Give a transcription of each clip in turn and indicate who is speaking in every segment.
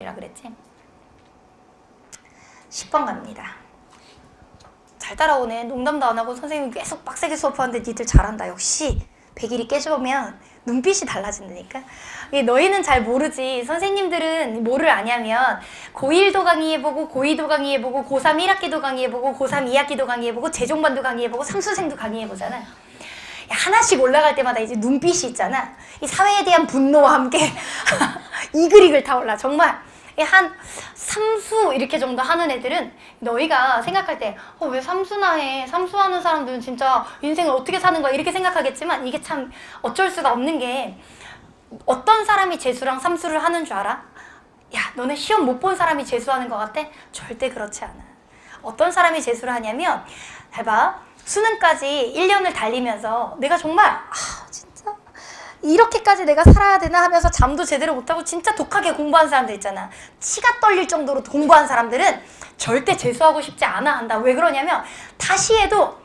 Speaker 1: 이라 그랬지? 10번 갑니다. 잘 따라오네. 농담도 안 하고 선생님이 계속 빡세게 수업하는데 니들 잘한다. 역시 100일이 깨져보면 눈빛이 달라진다니까. 너희는 잘 모르지. 선생님들은 뭐를 아냐면 고1도 강의해보고 고2도 강의해보고 고3 1학기도 강의해보고 고3 2학기도 강의해보고 재종반도 강의해보고 삼수생도 강의해보잖아. 야, 하나씩 올라갈 때마다 이제 눈빛이 있잖아. 이 사회에 대한 분노와 함께 이글이글 타올라. 정말 이 한 삼수 이렇게 정도 하는 애들은 너희가 생각할 때 어, 왜 삼수나 해? 삼수하는 사람들은 진짜 인생을 어떻게 사는 거야? 이렇게 생각하겠지만 이게 참 어쩔 수가 없는 게 어떤 사람이 재수랑 삼수를 하는 줄 알아? 야, 너네 시험 못 본 사람이 재수하는 것 같아? 절대 그렇지 않아. 어떤 사람이 재수를 하냐면, 잘 봐. 수능까지 1년을 달리면서 내가 정말, 아. 이렇게까지 내가 살아야 되나 하면서 잠도 제대로 못하고 진짜 독하게 공부한 사람들 있잖아. 치가 떨릴 정도로 공부한 사람들은 절대 재수하고 싶지 않아 한다. 왜 그러냐면, 다시 해도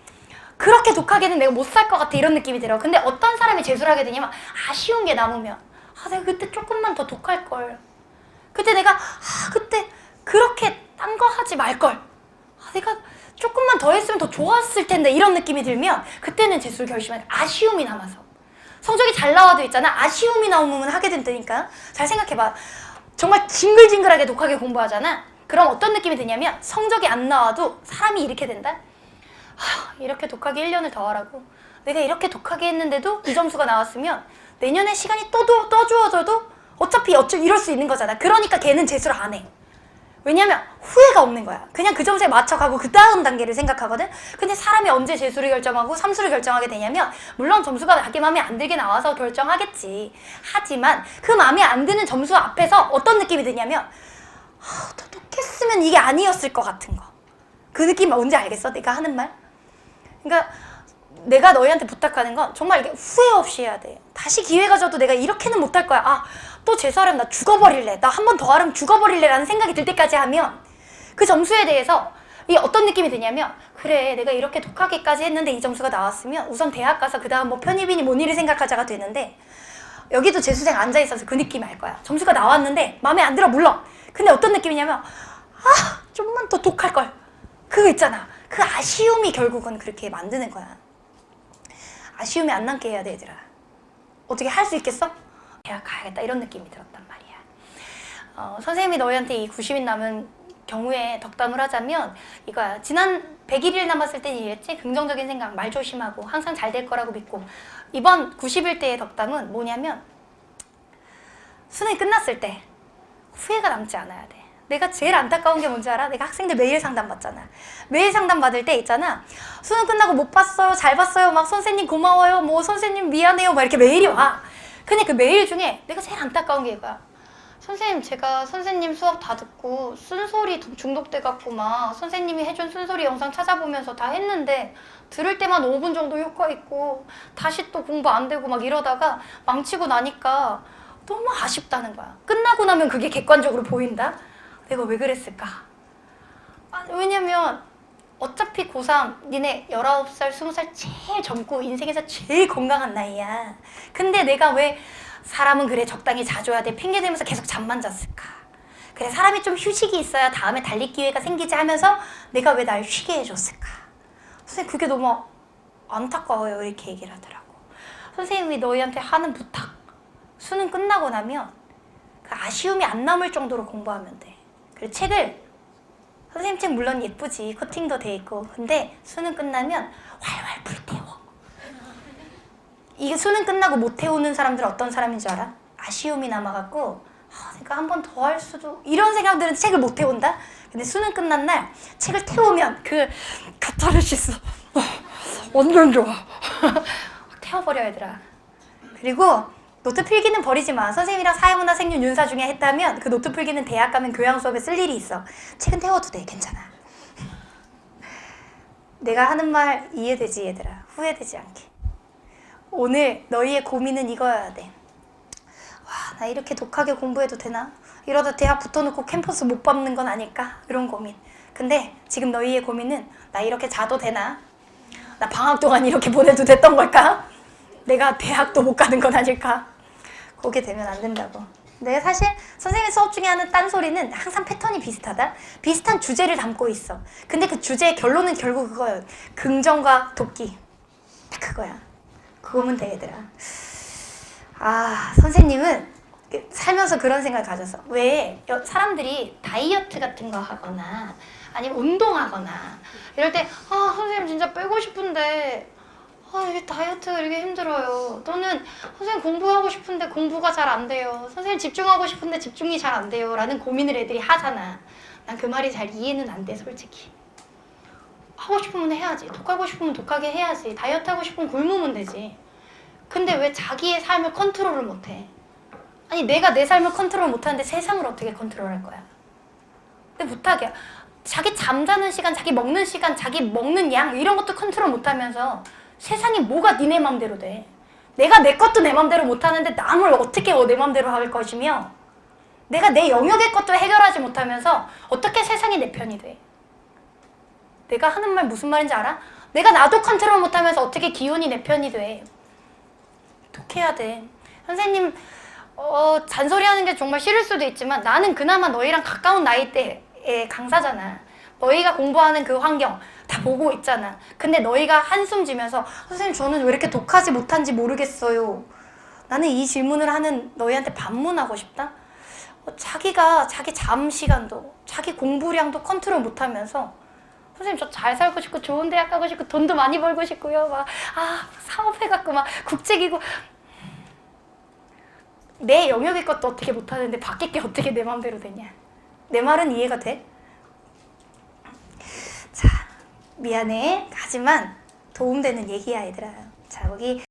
Speaker 1: 그렇게 독하게는 내가 못 살 것 같아 이런 느낌이 들어. 근데 어떤 사람이 재수를 하게 되냐면 아쉬운 게 남으면 아 내가 그때 조금만 더 독할 걸. 그때 내가 아 그때 그렇게 딴 거 하지 말 걸. 아 내가 조금만 더 했으면 더 좋았을 텐데 이런 느낌이 들면 그때는 재수를 결심하는 아쉬움이 남아서 성적이 잘 나와도 있잖아 아쉬움이 나오면 하게 된다니까 잘 생각해봐 정말 징글징글하게 독하게 공부하잖아 그럼 어떤 느낌이 드냐면 성적이 안 나와도 사람이 이렇게 된다 하, 이렇게 독하게 1년을 더 하라고. 내가 이렇게 독하게 했는데도 이 점수가 나왔으면 내년에 시간이 또, 더- 또 주어져도 어차피 어쩌 이럴 수 있는 거잖아. 그러니까 걔는 재수를 안 해. 왜냐면 후회가 없는 거야. 그냥 그 점수에 맞춰가고 그 다음 단계를 생각하거든. 근데 사람이 언제 재수를 결정하고 삼수를 결정하게 되냐면 물론 점수가 자기 마음에 안 들게 나와서 결정하겠지. 하지만 그 마음에 안 드는 점수 앞에서 어떤 느낌이 드냐면 아, 더 독했으면 이게 아니었을 것 같은 거. 그 느낌 뭔지 알겠어? 내가 하는 말? 그러니까 내가 너희한테 부탁하는 건 정말 이게 후회 없이 해야 돼. 다시 기회가 줘도 내가 이렇게는 못할 거야. 아, 또 재수하려면 나 죽어버릴래. 나 한 번 더 하려면 죽어버릴래. 라는 생각이 들 때까지 하면 그 점수에 대해서 이게 어떤 느낌이 드냐면 그래 내가 이렇게 독하게까지 했는데 이 점수가 나왔으면 우선 대학 가서 그 다음 뭐 편입이니 뭔 일이 생각하자가 되는데 여기도 재수생 앉아 있어서 그 느낌 알 거야. 점수가 나왔는데 마음에 안 들어 물론. 근데 어떤 느낌이냐면 아 좀만 더 독할 걸. 그거 있잖아. 그 아쉬움이 결국은 그렇게 만드는 거야. 아쉬움이 안 남게 해야 돼, 얘들아. 어떻게 할 수 있겠어? 대학 가야겠다. 이런 느낌이 들었단 말이야. 어, 선생님이 너희한테 이 90일 남은 경우에 덕담을 하자면 이거야. 지난 100일 남았을 땐 이랬지? 긍정적인 생각, 말 조심하고 항상 잘 될 거라고 믿고 이번 90일 때의 덕담은 뭐냐면 수능이 끝났을 때 후회가 남지 않아야 돼. 내가 제일 안타까운 게 뭔지 알아? 내가 학생들 매일 상담 받잖아. 매일 상담 받을 때 있잖아. 수능 끝나고 못 봤어요, 잘 봤어요, 막 선생님 고마워요, 뭐 선생님 미안해요, 막 이렇게 메일이 와. 근데 그 메일 중에 내가 제일 안타까운 게 이거야. 선생님, 제가 선생님 수업 다 듣고 쓴소리 중독돼 갖고 막 선생님이 해준 쓴소리 영상 찾아보면서 다 했는데 들을 때만 5분 정도 효과 있고 다시 또 공부 안 되고 막 이러다가 망치고 나니까 너무 아쉽다는 거야. 끝나고 나면 그게 객관적으로 보인다? 내가 왜 그랬을까? 아, 왜냐면 어차피 고3 니네 19살, 20살 제일 젊고 인생에서 제일 건강한 나이야. 근데 내가 왜 사람은 그래 적당히 자줘야 돼 핑계 대면서 계속 잠만 잤을까? 그래 사람이 좀 휴식이 있어야 다음에 달릴 기회가 생기지 하면서 내가 왜 날 쉬게 해줬을까? 선생님 그게 너무 안타까워요 이렇게 얘기를 하더라고. 선생님이 너희한테 하는 부탁 수능 끝나고 나면 그 아쉬움이 안 남을 정도로 공부하면 돼. 그리고 책을 선생님 책 물론 예쁘지 코팅도 돼 있고 근데 수능 끝나면 활활 불태워. 이게 수능 끝나고 못 태우는 사람들 어떤 사람인 줄 알아? 아쉬움이 남아갖고 아, 내가 한번 더 할 수도 이런 생각들은 책을 못 태운다. 근데 수능 끝난 날 책을 태우면 그 카타르시스 어, 완전 좋아. 태워버려 얘들아. 그리고 노트 필기는 버리지 마. 선생님이랑 사회문화 생윤 윤사 중에 했다면 그 노트 필기는 대학 가면 교양 수업에 쓸 일이 있어. 책은 태워도 돼. 괜찮아. 내가 하는 말 이해되지 얘들아. 후회되지 않게. 오늘 너희의 고민은 이거여야 돼. 와, 나 이렇게 독하게 공부해도 되나? 이러다 대학 붙어놓고 캠퍼스 못 밟는 건 아닐까? 이런 고민. 근데 지금 너희의 고민은 나 이렇게 자도 되나? 나 방학 동안 이렇게 보내도 됐던 걸까? 내가 대학도 못 가는 건 아닐까? 그게 되면 안 된다고. 내가 사실 선생님 수업 중에 하는 딴소리는 항상 패턴이 비슷하다. 비슷한 주제를 담고 있어. 근데 그 주제의 결론은 결국 그거예요. 긍정과 도끼. 딱 그거야. 그거면 돼, 얘들아. 아, 선생님은 그 살면서 그런 생각을 가졌어. 왜 여- 사람들이 다이어트 같은 거 하거나 아니면 운동하거나 이럴 때 아, 선생님 진짜 빼고 싶은데 아, 이게 다이어트가 이렇게 힘들어요. 또는 선생님 공부하고 싶은데 공부가 잘 안 돼요. 선생님 집중하고 싶은데 집중이 잘 안 돼요. 라는 고민을 애들이 하잖아. 난 그 말이 잘 이해는 안 돼, 솔직히. 하고 싶으면 해야지. 독하고 싶으면 독하게 해야지. 다이어트 하고 싶으면 굶으면 되지. 근데 왜 자기의 삶을 컨트롤을 못 해? 아니 내가 내 삶을 컨트롤 못 하는데 세상을 어떻게 컨트롤 할 거야? 근데 못하게 자기 잠자는 시간, 자기 먹는 시간, 자기 먹는 양 이런 것도 컨트롤 못 하면서 세상이 뭐가 니네 맘대로 돼? 내가 내 것도 내 맘대로 못하는데 남을 어떻게 내 맘대로 할 것이며 내가 내 영역의 것도 해결하지 못하면서 어떻게 세상이 내 편이 돼? 내가 하는 말 무슨 말인지 알아? 내가 나도 컨트롤 못하면서 어떻게 기운이 내 편이 돼? 독해야 돼. 선생님, 어, 잔소리하는 게 정말 싫을 수도 있지만 나는 그나마 너희랑 가까운 나이대의 강사잖아. 너희가 공부하는 그 환경 다 보고 있잖아. 근데 너희가 한숨 지면서 선생님 저는 왜 이렇게 독하지 못한지 모르겠어요. 나는 이 질문을 하는 너희한테 반문하고 싶다. 어, 자기가 자기 잠 시간도 자기 공부량도 컨트롤 못하면서 선생님 저 잘 살고 싶고 좋은 대학 가고 싶고 돈도 많이 벌고 싶고요. 막 아 사업해갖고 막 국제기구 내 영역의 것도 어떻게 못하는데 밖에 게 어떻게 내 마음대로 되냐? 내 말은 이해가 돼? 자 미안해. 하지만 도움되는 얘기야 얘들아. 자 여기